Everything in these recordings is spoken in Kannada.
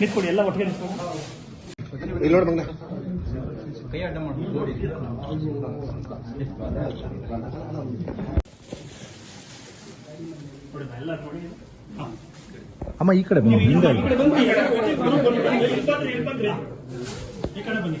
ನಿಂತ್ಕೊಡಿ ಎಲ್ಲ ಒಟ್ಟಿಗೆ ನಿಂತ್ಕೊಂಡು ಇಲ್ಲಿ ನೋಡಿ ಮಂಗ ಕೈ ಅಡ್ಡ ಮಾಡಿ ಅಮ್ಮ ಈ ಕಡೆ ಬನ್ನಿ ನೀವು ಈ ಹಿಂದೆ ಕಡೆ ಬನ್ನಿ, ಈ ಕಡೆ ಬನ್ನಿ, ಬನ್ನಿ,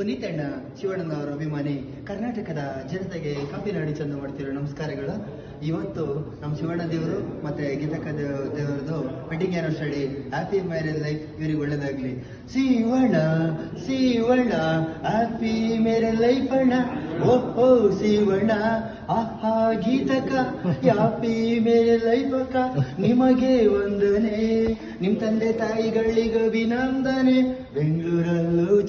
ಇಲ್ಲಿ ಬನ್ನಿ. ಈ ಕಡೆ ಬನ್ನಿ ಓಕೆ ಪುನೀತ್ ಅಣ್ಣ ಶಿವಣ್ಣನವರ ಅಭಿಮಾನಿ, ಕರ್ನಾಟಕದ ಜನತೆಗೆ ಕಾಪಿನಾಡಿ ಚಂದ ಮಾಡ್ತಿರೋ ನಮಸ್ಕಾರಗಳು. ಇವತ್ತು ನಮ್ಮ ಶಿವಣ್ಣ ದೇವರು ಮತ್ತೆ ಗೀತಕ ದೇವ್- ದೇವರದು wedding anniversary happy marriage life ಇವರಿಗೆ ಒಳ್ಳೇದಾಗ್ಲಿ. Shivanna Shivanna happy marriage life ಅಣ್ಣ. ಓಹೋ, ಶಿವಣ್ಣ, ಆಹಾ, ಗೀತಕ್ಕ ಹ್ಯಾಪಿ ಮ್ಯಾರೇಜ್ ಲೈಫ್ ಅಕ್ಕ. ನಿಮಗೆ ವಂದನೆ, ನಿಮ್ ತಂದೆ ತಾಯಿಗಳಿಗ ಅಭಿನಂದನೆ.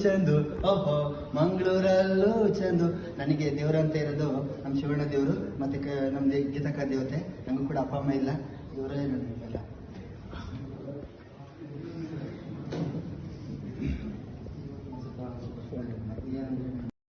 ಚಂದು, ಓಹೋ, ಮಂಗಳೂರಲ್ಲೂ ಚಂದು. ನನಗೆ ದೇವರಂತ ಇರೋದು ನಮ್ಮ ಶಿವಣ್ಣ ದೇವರು, ಮತ್ತೆ ಕ ನಮ್ಮ ಗೀತಕ್ಕ ದೇವತೆ. ನಮಗೂ ಕೂಡ ಅಪ್ಪ, ಅಮ್ಮ ಇಲ್ಲ. ಇವರೇ ನನಗೆಲ್ಲ ಏನಂದ್ರೆ